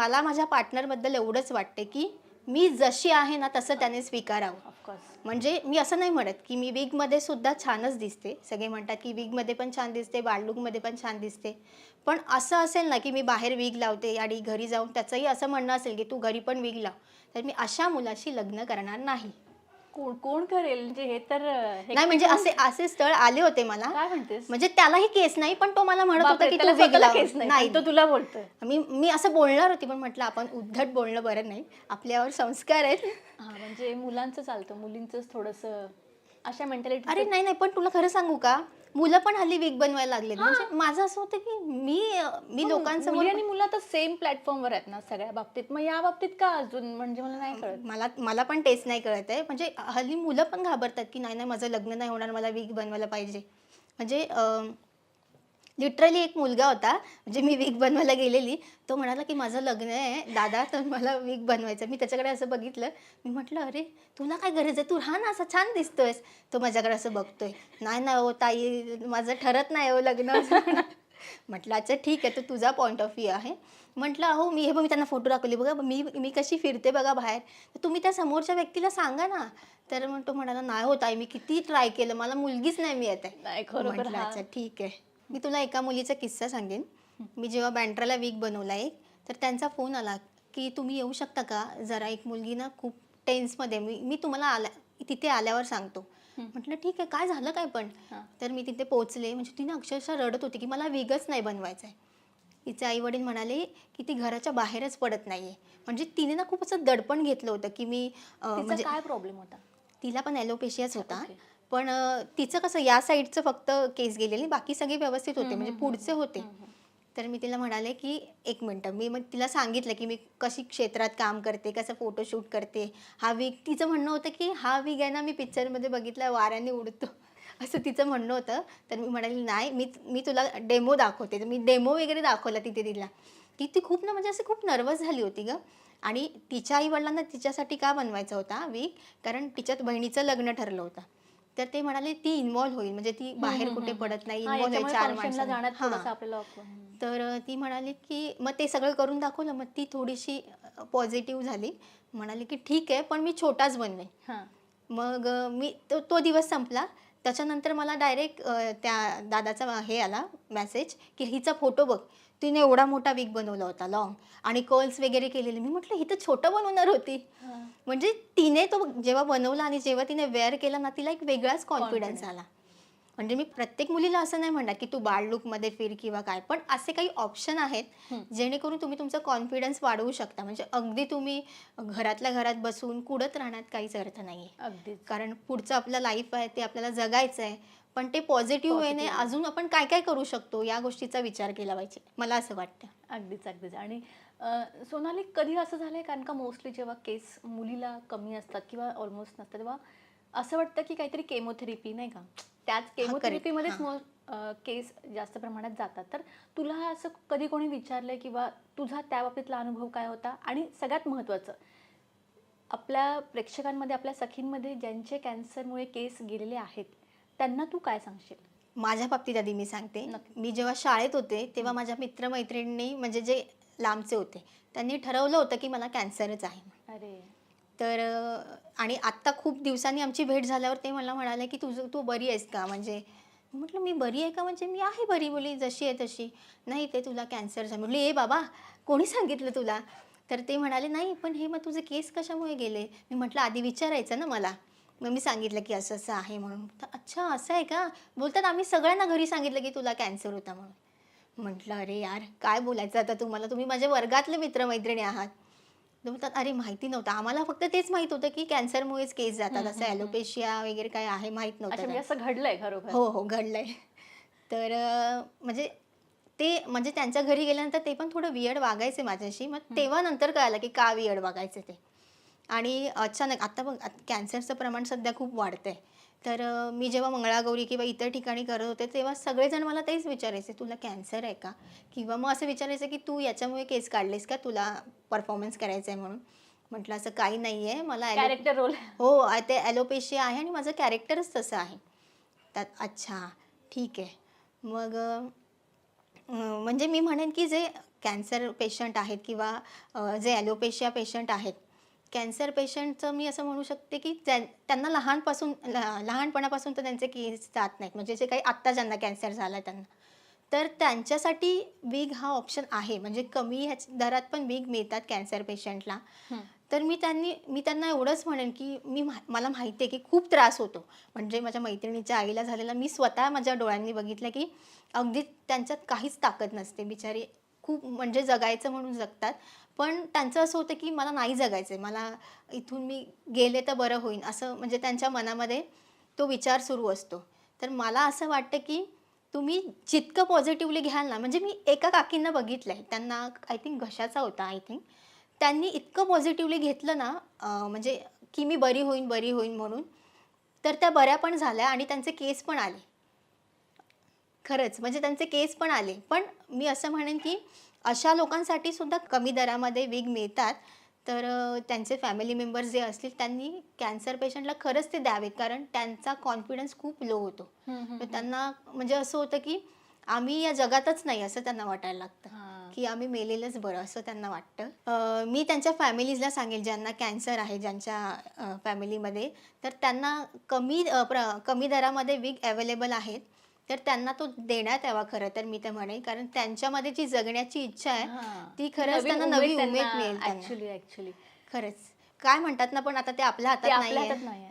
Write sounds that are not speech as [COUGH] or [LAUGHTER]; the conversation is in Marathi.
मला माझ्या पार्टनरबद्दल एवढंच वाटते की मी जशी आहे ना तसं त्याने स्वीकारावं. ऑफकोर्स म्हणजे मी असं नाही म्हणत की मी विगमध्ये सुद्धा छानच दिसते. सगळे म्हणतात की विगमध्ये पण छान दिसते बाळलूकमध्ये पण छान दिसते. पण असं असेल ना की मी बाहेर विग लावते आणि घरी जाऊन त्याचंही असं म्हणणं असेल की तू घरी पण विग लाव तर मी अशा मुलाशी लग्न करणार नाही. कोण कोण करेल? म्हणजे हे तर हे नाही म्हणजे असे असे स्थळ आले होते मला. काय म्हणतेस? म्हणजे त्यालाही केस नाही पण तो मला म्हणत होता बापरे, की त्याला तू wig स्वतःला लाव. केस नाही तो तुला बोलतोय. मी मी असं बोलणार होती पण म्हटलं आपण उद्धट बोलणं बरं नाही. आपल्यावर संस्कार आहेत. हा म्हणजे मुलांचं चालतं मुलींच थोडस अशा मेंटॅलिटी अरे नाही नाही पण तुला खरं सांगू का? मुलं पण हल्ली विग बनवायला लागलेत. म्हणजे माझं असं होतं की मी मी लोकांसमोर मुली आणि मुलं तर सेम प्लॅटफॉर्मवर आहेत ना सगळ्या बाबतीत. मग या बाबतीत का अजून? म्हणजे मला नाही कळत. मला मला पण टेस्ट नाही कळत आहे. म्हणजे हल्ली मुलं पण घाबरतात की नाही नाही माझं लग्न नाही होणार मला विग बनवायला पाहिजे. म्हणजे लिटरली एक मुलगा होता म्हणजे मी विग बनवायला गेलेली. तो म्हणाला की माझं लग्न आहे दादा तर मला विग बनवायचं. मी त्याच्याकडे असं बघितलं. मी म्हटलं अरे तुला काय गरज आहे? तू राहा ना असं छान दिसतोयस. तो माझ्याकडे असं बघतोय. नाही ना हो ताई माझं ठरत नाही हो लग्न. [LAUGHS] म्हटलं अच्छा ठीक आहे तो तुझा पॉईंट ऑफ व्ह्यू आहे. म्हटलं अहो मी हे बघ मी त्यांना फोटो दाखवले. बघा मी मी कशी फिरते बघा बाहेर. तर तुम्ही त्या समोरच्या व्यक्तीला सांगा ना. तर मग तो म्हणाला नाही होत आहे मी किती ट्राय केलं. मला मुलगीच नाही मिळत आहे. नाही खरोखर म्हटलं हा. अच्छा ठीक आहे. मी तुला एका मुलीचा किस्सा सांगेन. मी जेव्हा बँड्राला वीक बनवला एक तर त्यांचा फोन आला की तुम्ही येऊ शकता का? जरा एक मुलगी ना खूप टेन्समध्ये मी मी तुम्हाला आल्या तिथे आल्यावर सांगतो. म्हटलं ठीक आहे काय झालं काय पण. तर मी तिथे पोहोचले. म्हणजे तिने अक्षरशः रडत होती की मला विगच नाही बनवायचं आहे तिचे आई वडील म्हणाले की ती घराच्या बाहेरच पडत नाहीये. म्हणजे तिने ना खूप असं दडपण घेतलं होतं की मी म्हणजे काय प्रॉब्लेम होता? तिला पण ॲलोपेशियाच होता. Okay. पण तिचं कसं या साईडचं फक्त केस गेलेली बाकी सगळे व्यवस्थित होते म्हणजे पुढचे होते. तर मी तिला म्हणाले की एक मिनटं मी मग तिला सांगितलं की मी कशी क्षेत्रात काम करते कसं फोटोशूट करते. हा वीक तिचं म्हणणं होतं की हा वीक आहे ना मी पिक्चरमध्ये बघितला वाऱ्याने उडतो. [LAUGHS] असं तिचं म्हणणं होतं. तर मी म्हणाली नाही मी मी तुला डेमो दाखवते. तर मी डेमो वगैरे दाखवला तिथे तिला. ती ती खूप ना म्हणजे असं खूप नर्वस झाली होती ग. आणि तिच्या आईवडिलांना तिच्यासाठी का बनवायचा होता वीक कारण तिच्यात बहिणीचं लग्न ठरलं होतं. तर ते म्हणाले ती इन्वॉल्व्ह होईल. म्हणजे ती बाहेर कुठे पडत नाही हा, इन्वॉल्व्ह याच्यामुळे चार functionला जाण्यात माणसांना. थोडंसं हां. आपल्याला awkward. हम्म. तर ती म्हणाली की मग ते सगळं करून दाखवलं. मग ती थोडीशी पॉझिटिव्ह झाली. म्हणाली की ठीक आहे पण मी छोटाच बनवेन हा. मग अ, मी तो तो दिवस संपला. त्याच्यानंतर मला डायरेक्ट त्या दादाचा हे आला मेसेज की हिचा फोटो बघ. तिने एवढा मोठा विग बनवला होता लॉंग आणि कर्ल्स वगैरे केलेले. मी म्हटलं ही तर छोटं बनवणार होती. म्हणजे तिने तो जेव्हा बनवला आणि जेव्हा तिने वेअर केला ना तिला एक वेगळाच कॉन्फिडन्स. आला. म्हणजे मी प्रत्येक मुलीला असं नाही म्हणणार की तू बाळ लुकमध्ये फिर किंवा काय पण असे काही ऑप्शन आहेत. जेणेकरून तुम्ही तुमचा कॉन्फिडन्स वाढवू शकता. म्हणजे अगदी तुम्ही घरातल्या घरात बसून कुडत राहण्यात काहीच अर्थ नाही आहे अगदीच. कारण पुढचं आपलं लाईफ आहे ते आपल्याला जगायचं आहे पण ते पॉझिटिव्ह वेने. अजून आपण काय काय करू शकतो या गोष्टीचा विचार केला पाहिजे मला असं वाटतं. अगदीच अगदीच. आणि सोनाली कधी असं झालंय? कारण का मोस्टली जेव्हा केस मुलीला कमी असतात किंवा ऑलमोस्ट नसतात तेव्हा असं वाटतं की काहीतरी केमोथेरपी नाही का? त्याच केमोथेरपीमध्येच केस जास्त प्रमाणात जातात. तर तुला असं कधी कोणी विचारलंय किंवा तुझा त्या बाबतीतला अनुभव काय होता? आणि सगळ्यात महत्त्वाचं आपल्या प्रेक्षकांमध्ये आपल्या सखींमध्ये ज्यांचे कॅन्सरमुळे केस गेलेले आहेत त्यांना तू काय सांगशील? माझ्या बाबतीत आधी मी सांगते. नक्की. मी जेव्हा शाळेत होते तेव्हा माझ्या मित्रमैत्रिणींनी म्हणजे जे लांबचे होते त्यांनी ठरवलं होतं की मला कॅन्सरच आहे. अरे. तर अं, आणि आत्ता खूप दिवसांनी आमची भेट झाल्यावर ते मला म्हणाले की तुझं तू बरी आहेस का? म्हणजे मी म्हटलं मी बरी आहे का? म्हणजे मी आहे बरी बोली जशी आहे तशी. नाही ते तुला कॅन्सर आहे म्हटलं ए बाबा कोणी सांगितलं तुला? तर ते म्हणाले नाही पण हे मग तुझे केस कशामुळे गेले? मी म्हटलं आधी विचारायचं ना मला. मग मी सांगितलं की असं असं आहे म्हणून. तर अच्छा असं आहे का? बोलतात आम्ही सगळ्यांना घरी सांगितलं की तुला कॅन्सर होता म्हणून. म्हटलं अरे यार काय बोलायचं आता तुम्हाला? तुम्ही माझ्या वर्गातले मित्रमैत्रिणी आहात. बोलतात अरे माहिती नव्हतं. आम्हाला फक्त तेच माहीत होतं की कॅन्सरमुळेच केस जातात. असं ॲलोपेशिया वगैरे काय आहे माहीत नव्हतं म्हणजे. असं घडलंय खरोखर. हो हो घडलंय. तर म्हणजे ते म्हणजे त्यांच्या घरी गेल्यानंतर ते पण थोडं वियड वागायचे माझ्याशी. मग तेव्हा नंतर कळालं की का वियड वागायचे ते. आणि अचानक आता बघ कॅन्सरचं प्रमाण सध्या खूप वाढतंय. तर अं, मी जेव्हा मंगळागौरी किंवा इतर ठिकाणी करत होते तेव्हा सगळेजण मला तेच विचारायचे तुला कॅन्सर आहे का? किंवा मग असं विचारायचं की तू याच्यामुळे केस काढलेस का? तुला परफॉर्मन्स करायचं आहे म्हणून. म्हटलं असं काही नाही आहे मला कॅरेक्टर रोल हो ते ॲलोपेशिया आहे आणि माझं कॅरेक्टरच तसं आहे. त्यात अच्छा ठीक आहे. मग म्हणजे मी म्हणेन की जे कॅन्सर पेशंट आहेत किंवा जे ॲलोपेशिया पेशंट आहेत कॅन्सर पेशंटचं मी असं म्हणू शकते की ज्यां त्यांना लहानपासून लहा- लहानपणापासून तर त्यांचे केस जात नाहीत. म्हणजे जे काही आत्ता ज्यांना कॅन्सर झाला आहे त्यांना. तर त्यांच्यासाठी विग हा ऑप्शन आहे. म्हणजे कमी ह्याच दरात पण विग मिळतात कॅन्सर पेशंटला. तर मी त्यांनी मी त्यांना एवढंच म्हणेन की मा- मला माहिती आहे की खूप त्रास होतो. म्हणजे माझ्या मैत्रिणीच्या आईला झालेला मी स्वतः माझ्या डोळ्यांनी बघितलं की अगदी त्यांच्यात काहीच ताकद नसते. बिचारी खूप म्हणजे जगायचं म्हणून जगतात. पण त्यांचं असं होतं की मला नाही जगायचं आहे मला इथून मी गेले तर बरं होईन. असं म्हणजे त्यांच्या मनामध्ये तो विचार सुरू असतो. तर मला असं वाटतं की तुम्ही जितकं पॉझिटिव्हली घ्याल ना म्हणजे मी एका काकींना बघितलं आहे त्यांना आय थिंक घशाचा होता आय थिंक त्यांनी इतकं पॉझिटिव्हली घेतलं ना म्हणजे की मी बरी होईन बरी होईन म्हणून. तर त्या बऱ्या पण झाल्या आणि त्यांचे केस पण आले. खरंच म्हणजे त्यांचे केस पण आले. पण मी असं म्हणेन की अशा लोकांसाठी सुद्धा कमी दरामध्ये विग मिळतात. तर त्यांचे फॅमिली मेंबर्स जे असतील त्यांनी कॅन्सर पेशंटला खरंच ते द्यावेत. कारण त्यांचा कॉन्फिडन्स खूप लो होतो. तर त्यांना म्हणजे असं होतं की आम्ही या जगातच नाही असं त्यांना वाटायला लागतं. की आम्ही मेलेलंच बरं असं त्यांना वाटतं. मी त्यांच्या फॅमिलीजला सांगेल ज्यांना कॅन्सर आहे ज्यांच्या फॅमिलीमध्ये तर त्यांना कमी प्र कमी दरामध्ये विग अवेलेबल आहेत. तर त्यांना तो देण्यात यावा खरं तर मी तर म्हणेन. कारण त्यांच्यामध्ये जी जगण्याची इच्छा आहे. ती खरंच त्यांना नवी उमेद मिळेल त्यांना. ऍक्च्युली ऍक्च्युली खरंच. काय म्हणतात ना पण आता ते आपल्या हातात नाही